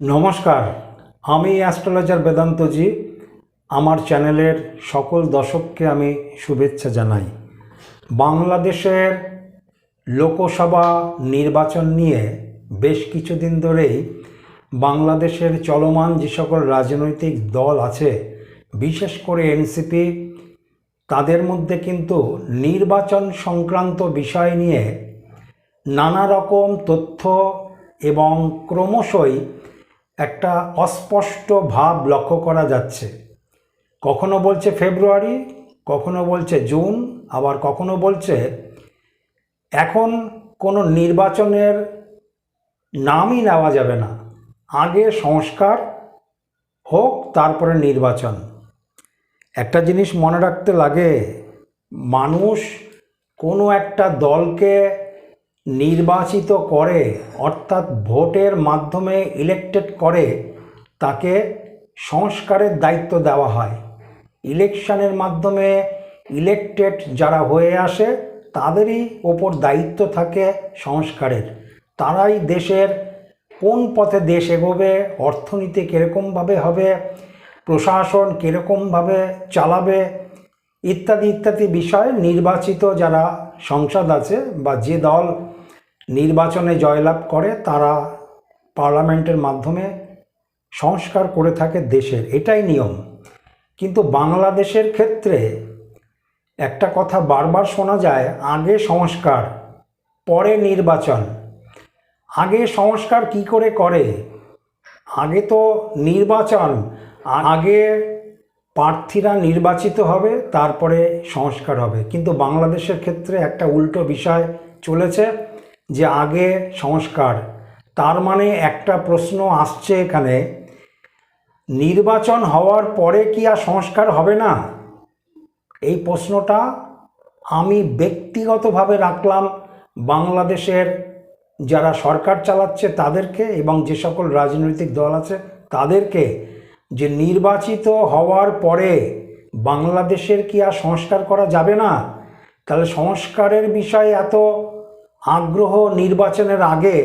নমস্কার, আমি অ্যাস্ট্রোলজার বেদান্তজি। আমার চ্যানেলের সকল দর্শককে আমি শুভেচ্ছা জানাই। বাংলাদেশের লোকসভা নির্বাচন নিয়ে বেশ কিছুদিন ধরেই বাংলাদেশের চলমান যে সকল রাজনৈতিক দল আছে, বিশেষ করে এনসিপি, তাদের মধ্যে কিন্তু নির্বাচন সংক্রান্ত বিষয় নিয়ে নানা রকম তথ্য এবং ক্রমশই একটা অস্পষ্ট ভাব লক্ষ্য করা যাচ্ছে। কখনো বলছে ফেব্রুয়ারি, কখনো বলছে জুন, আবার কখনো বলছে এখন কোনো নির্বাচনের নামই নেওয়া যাবে না। আগে সংস্কার হোক, তারপরে নির্বাচন। একটা জিনিস মনে রাখতে লাগে, মানুষ কোনো একটা দলকে নির্বাচিত করে, অর্থাৎ ভোটের মাধ্যমে ইলেক্টেড করে, তাকে সংস্কারের দায়িত্ব দেওয়া হয়। ইলেকশনের মাধ্যমে ইলেকটেড যারা হয়ে আসে, তাদেরই ওপর দায়িত্ব থাকে সংস্কারের। তারাই দেশের কোন পথে দেশ এগোবে, অর্থনীতি কীরকমভাবে হবে, প্রশাসন কীরকমভাবে চালাবে, ইত্যাদি ইত্যাদি বিষয় নির্বাচিত যারা সংসদ আছে বা যে দল নির্বাচনে জয়লাভ করে, তারা পার্লামেন্টের মাধ্যমে সংস্কার করে থাকে দেশের। এটাই নিয়ম। কিন্তু বাংলাদেশের ক্ষেত্রে একটা কথা বারবার শোনা যায়, আগে সংস্কার, পরে নির্বাচন। আগে সংস্কার কি করে করে? আগে তো নির্বাচন, আগে প্রার্থীরা নির্বাচিত হবে, তারপরে সংস্কার হবে। কিন্তু বাংলাদেশের ক্ষেত্রে একটা উল্টো বিষয় চলেছে। যে আগে সংস্কার, তার মানে একটা প্রশ্ন আসছে এখানে, নির্বাচন হওয়ার পরে কি আর সংস্কার হবে না? এই প্রশ্নটা আমি ব্যক্তিগতভাবে রাখলাম বাংলাদেশের যারা সরকার চালাচ্ছে তাদেরকে এবং যে সকল রাজনৈতিক দল আছে তাদেরকে যে নির্বাচিত হওয়ার পরে বাংলাদেশের কি আর সংস্কার করা যাবে না? তাহলে সংস্কারের বিষয়ে এত আগ্রহ নির্বাচনের আগে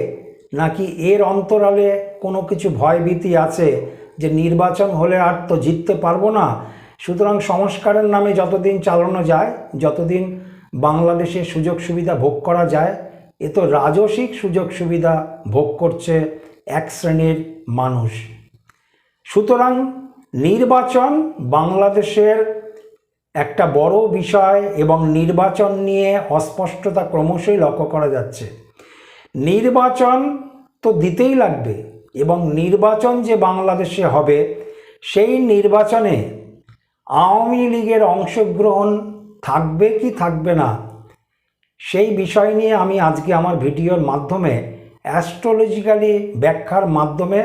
নাকি এর অন্তরালে কোনো কিছু ভয়ভীতি আছে যে নির্বাচন হলে আর তো জিততে পারব না? সুতরাং সংস্কারের নামে যতদিন চালানো যায়, যতদিন বাংলাদেশে সুযোগ সুবিধা ভোগ করা যায়, এ তো রাজসিক সুযোগ সুবিধা ভোগ করছে এক শ্রেণির মানুষ। সুতরাং নির্বাচন বাংলাদেশের একটা বড় বিষয় এবং নির্বাচন নিয়ে অস্পষ্টতা ক্রমশই লক্ষ্য করা যাচ্ছে। নির্বাচন তো দিতেই লাগবে এবং নির্বাচন যে বাংলাদেশে হবে, সেই নির্বাচনে আওয়ামী লীগের অংশগ্রহণ থাকবে কি থাকবে না, সেই বিষয় নিয়ে আমি আজকে আমার ভিডিওর মাধ্যমে অ্যাস্ট্রোলজিক্যালি ব্যাখ্যার মাধ্যমে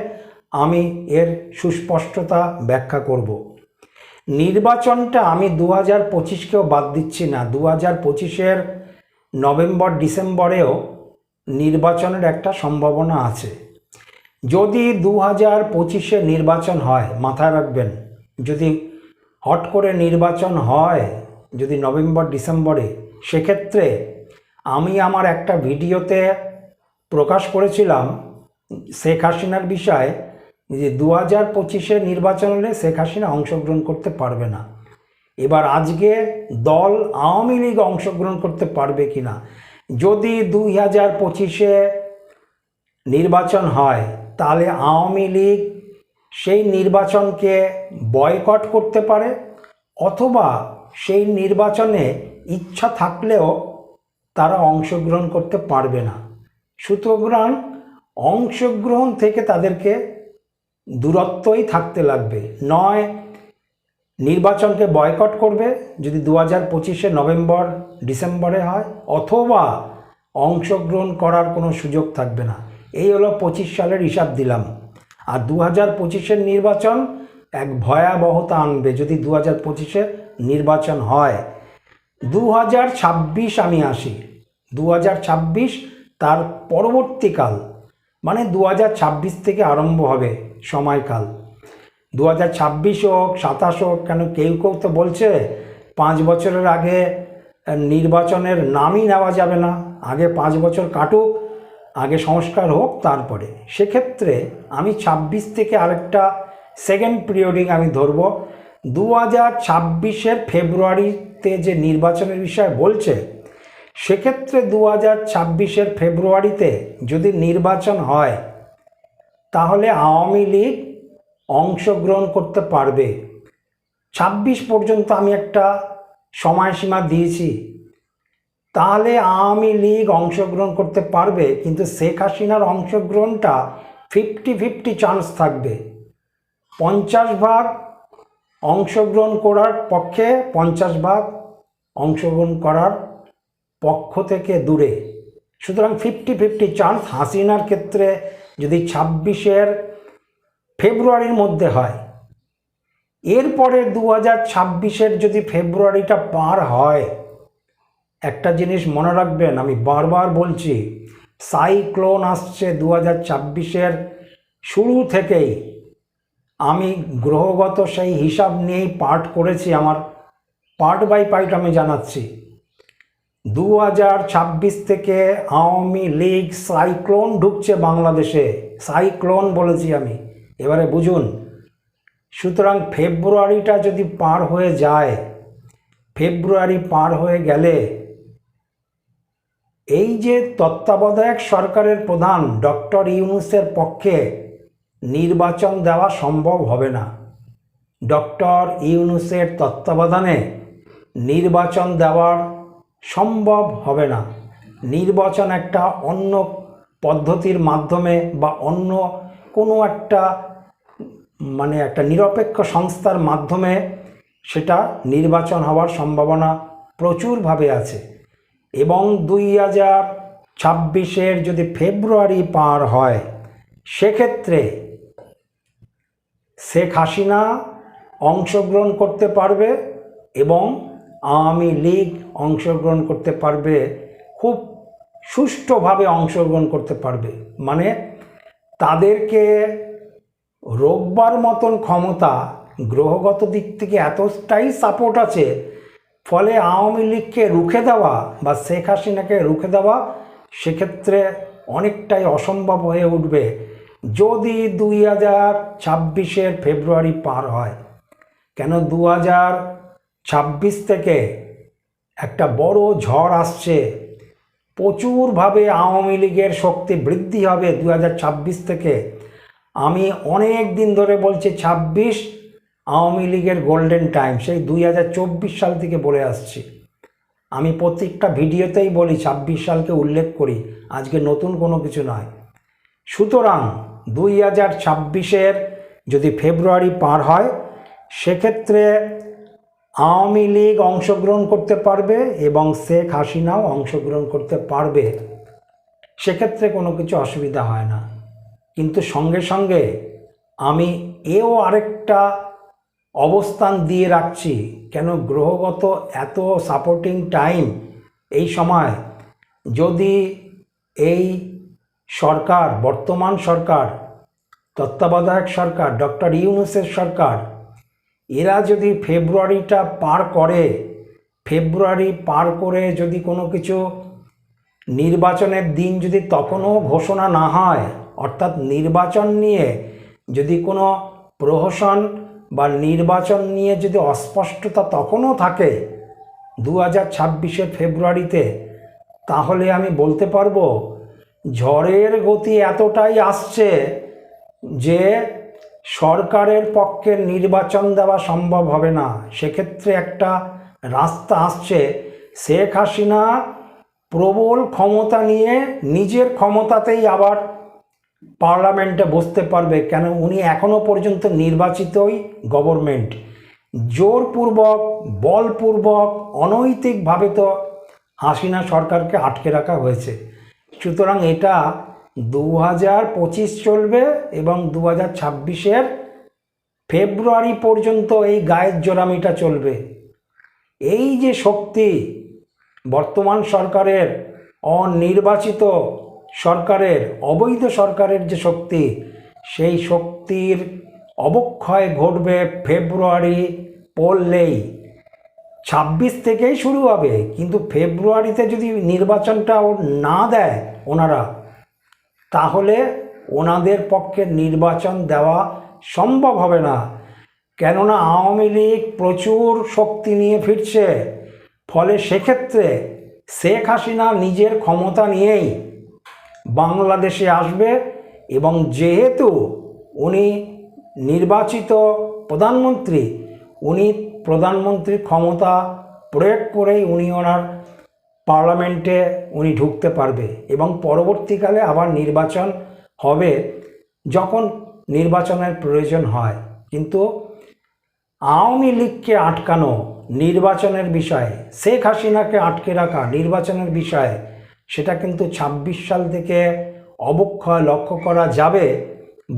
আমি এর সুস্পষ্টতা ব্যাখ্যা করব। নির্বাচনটা আমি দু হাজার পঁচিশকেও বাদ দিচ্ছি না। দু হাজার পঁচিশের নভেম্বর, ডিসেম্বরেও নির্বাচনের একটা সম্ভাবনা আছে। যদি দু হাজার পঁচিশে নির্বাচন হয়, মাথায় রাখবেন, যদি হট করে নির্বাচন হয়, যদি নভেম্বর, ডিসেম্বরে, সেক্ষেত্রে আমি আমার একটা ভিডিওতে প্রকাশ করেছিলাম শেখ হাসিনার বিষয়ে যে দু হাজার পঁচিশে নির্বাচন হলে শেখ হাসিনা অংশগ্রহণ করতে পারবে না। এবার আজকে দল আওয়ামী লীগ অংশগ্রহণ করতে পারবে কি না যদি দুই হাজার পঁচিশে নির্বাচন হয়, তাহলে আওয়ামী লীগ সেই নির্বাচনকে বয়কট করতে পারে অথবা সেই নির্বাচনে ইচ্ছা থাকলেও তারা অংশগ্রহণ করতে পারবে না। সুতরাং অংশগ্রহণ থেকে তাদেরকে দূরত্বই থাকতে লাগবে। নয়, নির্বাচনকে বয়কট করবে যদি দু হাজার পঁচিশে নভেম্বর, ডিসেম্বরে হয়, অথবা অংশগ্রহণ করার কোনো সুযোগ থাকবে না। এই হলো পঁচিশ সালের হিসাব দিলাম। আর দু হাজার পঁচিশের নির্বাচন এক ভয়াবহতা আনবে যদি দু হাজার পঁচিশে নির্বাচন হয়। দু হাজার ছাব্বিশ আমি আসি। দু হাজার ছাব্বিশ তার পরবর্তীকাল মানে দু হাজার ছাব্বিশ থেকে আরম্ভ হবে। সময়কাল। দু হাজার ছাব্বিশ হোক, সাতাশ হোক, কেন কেউ কেউ তো বলছে পাঁচ বছরের আগে নির্বাচনের নামই নেওয়া যাবে না। আগে পাঁচ বছর কাটুক, আগে সংস্কার হোক, তারপরে। সেক্ষেত্রে আমি ছাব্বিশ থেকে আরেকটা সেকেন্ড পিরিয়ডিং আমি ধরব। দু হাজার ছাব্বিশের ফেব্রুয়ারিতে যে নির্বাচনের বিষয়ে বলছে, সেক্ষেত্রে দু হাজার ছাব্বিশের ফেব্রুয়ারিতে যদি নির্বাচন হয় তাহলে আওয়ামী লীগ অংশগ্রহণ করতে পারবে। ছাব্বিশ পর্যন্ত আমি একটা সময়সীমা দিয়েছি। তাহলে আওয়ামী লীগ অংশগ্রহণ করতে পারবে, কিন্তু শেখ হাসিনার অংশগ্রহণটা ফিফটি ফিফটি চান্স থাকবে। পঞ্চাশ ভাগ অংশগ্রহণ করার পক্ষে, পঞ্চাশ ভাগ অংশগ্রহণ করার পক্ষ থেকে দূরে। সুতরাং ফিফটি ফিফটি চান্স হাসিনার ক্ষেত্রে যদি ছাব্বিশের ফেব্রুয়ারির মধ্যে হয়, এরপরে দু হাজার ছাব্বিশের যদি ফেব্রুয়ারিটা পার হয়, একটা জিনিস মনে রাখবেন, আমি বারবার বলছি, সাইক্লোন আসছে দু হাজার ছাব্বিশের শুরু থেকেই। আমি গ্রহগত সেই হিসাব নিয়েই পাঠ করেছি, আমার পার্ট বাই পার্ট আমি জানাচ্ছি। দু হাজার ছাব্বিশ থেকে আওয়ামী লীগ সাইক্লোন ঢুকছে বাংলাদেশে। সাইক্লোন বলেছি আমি। এবারে বুঝুন, সুতরাং ফেব্রুয়ারিটা যদি পার হয়ে যায়, ফেব্রুয়ারি পার হয়ে গেলে এই যে তত্ত্বাবধায়ক সরকারের প্রধান ডক্টর ইউনুসের পক্ষে নির্বাচন দেওয়া সম্ভব হবে না। ডক্টর ইউনুসের তত্ত্বাবধানে নির্বাচন দেওয়ার সম্ভব হবে না। নির্বাচন একটা অন্য পদ্ধতির মাধ্যমে বা অন্য কোনো একটা মানে একটা নিরপেক্ষ সংস্থার মাধ্যমে সেটা নির্বাচন হওয়ার সম্ভাবনা প্রচুরভাবে আছে। এবং দুই হাজার ছাব্বিশের যদি ফেব্রুয়ারি পার হয়, সেক্ষেত্রে শেখ হাসিনা অংশগ্রহণ করতে পারবে এবং আওয়ামী লীগ অংশগ্রহণ করতে পারবে, খুব সুষ্ঠুভাবে অংশগ্রহণ করতে পারবে। মানে তাদেরকে রোববার মতন ক্ষমতা গ্রহগত দিক থেকে এতটাই সাপোর্ট আছে, ফলে আওয়ামী লীগকে রুখে দেওয়া বা শেখ হাসিনাকে রুখে দেওয়া সেক্ষেত্রে অনেকটাই অসম্ভব হয়ে উঠবে যদি দুই হাজার ছাব্বিশের ফেব্রুয়ারি পার হয়। কেন দু হাজার ছাব্বিশ থেকে একটা বড় ঝড় আসছে। প্রচুরভাবে আওয়ামী লীগের শক্তি বৃদ্ধি হবে দুই হাজার ছাব্বিশ থেকে। আমি অনেক দিন ধরে বলছি ছাব্বিশ আওয়ামী লীগের গোল্ডেন টাইম, সেই দুই হাজার চব্বিশ সাল থেকে বলে আসছি। আমি প্রত্যেকটা ভিডিওতেই বলি ছাব্বিশ সালকে উল্লেখ করি, আজকে নতুন কোনো কিছু নয়। সুতরাং দুই হাজার ছাব্বিশের যদি ফেব্রুয়ারি পার হয়, সেক্ষেত্রে আওয়ামী লীগ অংশগ্রহণ করতে পারবে এবং শেখ হাসিনাও অংশগ্রহণ করতে পারবে। সেক্ষেত্রে কোনো কিছু অসুবিধা হয় না। কিন্তু সঙ্গে সঙ্গে আমি এও আরেকটা অবস্থান দিয়ে রাখছি, কেন গ্রহগত এত সাপোর্টিং টাইম এই সময় যদি এই সরকার, বর্তমান সরকার, তত্ত্বাবধায়ক সরকার, ডক্টর ইউনুসের সরকার এরা যদি ফেব্রুয়ারিটা পার করে, ফেব্রুয়ারি পার করে যদি কোনো কিছু নির্বাচনের দিন যদি তখনও ঘোষণা না হয়, অর্থাৎ নির্বাচন নিয়ে যদি কোনো প্রহসন বা নির্বাচন নিয়ে যদি অস্পষ্টতা তখনও থাকে দু হাজার ছাব্বিশের ফেব্রুয়ারিতে, তাহলে আমি বলতে পারব ঝড়ের গতি এতটাই আসছে যে সরকারের পক্ষে নির্বাচন দেওয়া সম্ভব হবে না। সেক্ষেত্রে একটা রাস্তা আসছে। শেখ হাসিনা প্রবল ক্ষমতা নিয়ে নিজের ক্ষমতাতেই আবার পার্লামেন্টে বসতে পারবে। কেন? উনি এখনও পর্যন্ত নির্বাচিতই গভর্নমেন্ট। জোরপূর্বক, বলপূর্বক, অনৈতিকভাবে তো হাসিনা সরকারকে আটকে রাখা হয়েছে। সুতরাং এটা দু হাজার পঁচিশ চলবে এবং দু হাজার ছাব্বিশের ফেব্রুয়ারি পর্যন্ত এই গায়ের জোরামিটা চলবে। এই যে শক্তি বর্তমান সরকারের, অনির্বাচিত সরকারের, অবৈধ সরকারের যে শক্তি, সেই শক্তির অবক্ষয় ঘটবে ফেব্রুয়ারি পড়লেই। ছাব্বিশ থেকেই শুরু হবে, কিন্তু ফেব্রুয়ারিতে যদি নির্বাচনটা না দেয় ওনারা তাহলে ওনাদের পক্ষে নির্বাচন দেওয়া সম্ভব হবে না। কেননা আওয়ামী লীগ প্রচুর শক্তি নিয়ে ফিরছে। ফলে সেক্ষেত্রে শেখ হাসিনা নিজের ক্ষমতা নিয়েই বাংলাদেশে আসবে এবং যেহেতু উনি নির্বাচিত প্রধানমন্ত্রী, উনি প্রধানমন্ত্রীর ক্ষমতা প্রয়োগ করেই উনি ওনার পার্লামেন্টে উনি ঢুকতে পারবে এবং পরবর্তীকালে আবার নির্বাচন হবে যখন নির্বাচনের প্রয়োজন হয়। কিন্তু আওয়ামী লীগকে আটকানো নির্বাচনের বিষয়ে, শেখ হাসিনাকে আটকে রাখা নির্বাচনের বিষয়ে, সেটা কিন্তু ২৬ সাল থেকে অবক্ষয় লক্ষ্য করা যাবে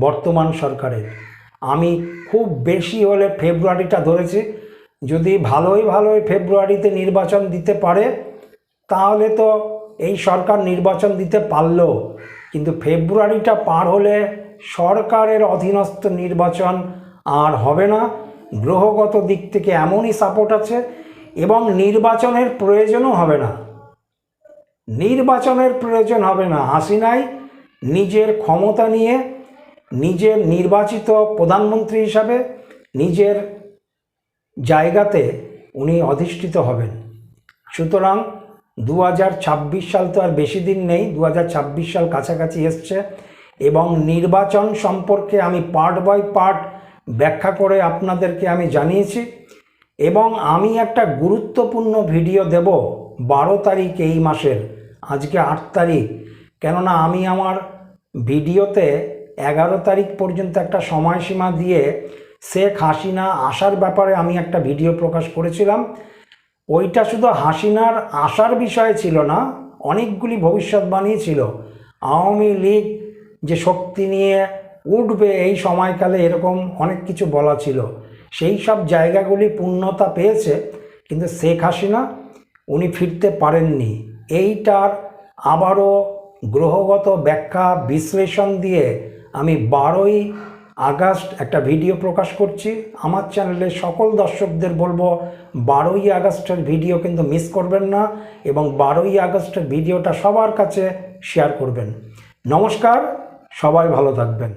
বর্তমান সরকারের। আমি খুব বেশি হলে ফেব্রুয়ারিটা ধরেছি, যদি ভালোই ভালোই ফেব্রুয়ারিতে নির্বাচন দিতে পারে তাহলে তো এই সরকার নির্বাচন দিতে পারল, কিন্তু ফেব্রুয়ারিটা পার হলে সরকারের অধীনস্থ নির্বাচন আর হবে না। গ্রহগত দিক থেকে এমনই সাপোর্ট আছে এবং নির্বাচনের প্রয়োজনও হবে না। নির্বাচনের প্রয়োজন হবে না হাসিনাই নিজের ক্ষমতা নিয়ে নিজের নির্বাচিত প্রধানমন্ত্রী হিসাবে নিজের জায়গাতে উনি অধিষ্ঠিত হবেন। সুতরাং দু হাজার ছাব্বিশ সাল তো আর বেশি দিন নেই দু হাজার ছাব্বিশ সাল কাছাকাছি এসছে এবং নির্বাচন সম্পর্কে আমি পার্ট বাই পার্ট ব্যাখ্যা করে আপনাদেরকে আমি জানিয়েছি এবং আমি একটা গুরুত্বপূর্ণ ভিডিও দেব বারো তারিখ এই মাসের, আজকে আট তারিখ। কেননা আমি আমার ভিডিওতে এগারো তারিখ পর্যন্ত একটা সময়সীমা দিয়ে শেখ হাসিনা আসার ব্যাপারে আমি একটা ভিডিও প্রকাশ করেছিলাম। ওইটা শুধু হাসিনার আসার বিষয় ছিল না, অনেকগুলি ভবিষ্যৎবাণী ছিল। আওয়ামী লীগ যে শক্তি নিয়ে উঠবে এই সময়কালে এরকম অনেক কিছু বলা ছিল। সেই সব জায়গাগুলি পূর্ণতা পেয়েছে, কিন্তু শেখ হাসিনা উনি ফিরতে পারেননি। এইটার আবারও গ্রহগত ব্যাখ্যা বিশ্লেষণ দিয়ে আমি বারোই আগস্ট একটা ভিডিও প্রকাশ করছি। আমার চ্যানেলে সকল দর্শকদের বলব, বারোই আগস্টের ভিডিও কিন্তু মিস করবেন না এবং বারোই আগস্টের ভিডিওটা সবার কাছে শেয়ার করবেন। নমস্কার, সবাই ভালো থাকবেন।